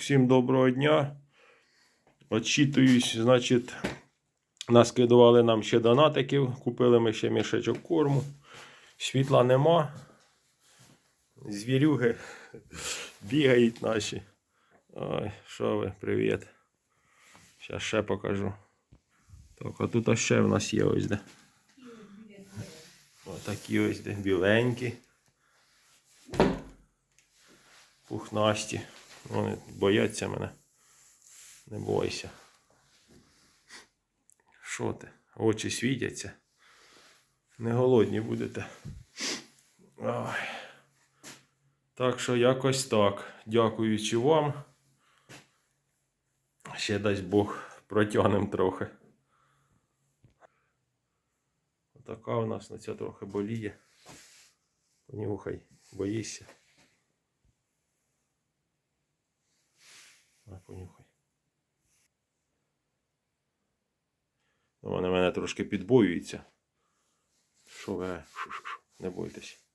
всім доброго дня. Отчитуюсь, значить, наскидували нам ще донатиків, купили ми ще мішечок корму. Світла нема. Звірюги бігають наші. Ой, що ви, привіт. Зараз ще покажу. Так, а тут ще в нас є ось де. Отакі ось де біленькі. Пухнасті. Вони бояться мене. Не бойся. Що ти? Очі світяться. Не голодні будете. Ой. Так що якось так. Дякуючи вам. Ще дасть Бог протягнем трохи. Отака у нас на ця трохи боліє. Понюхай, боїшся. Понюхай. Вона мене трошки підбоюється. Що ви? Не бойтесь.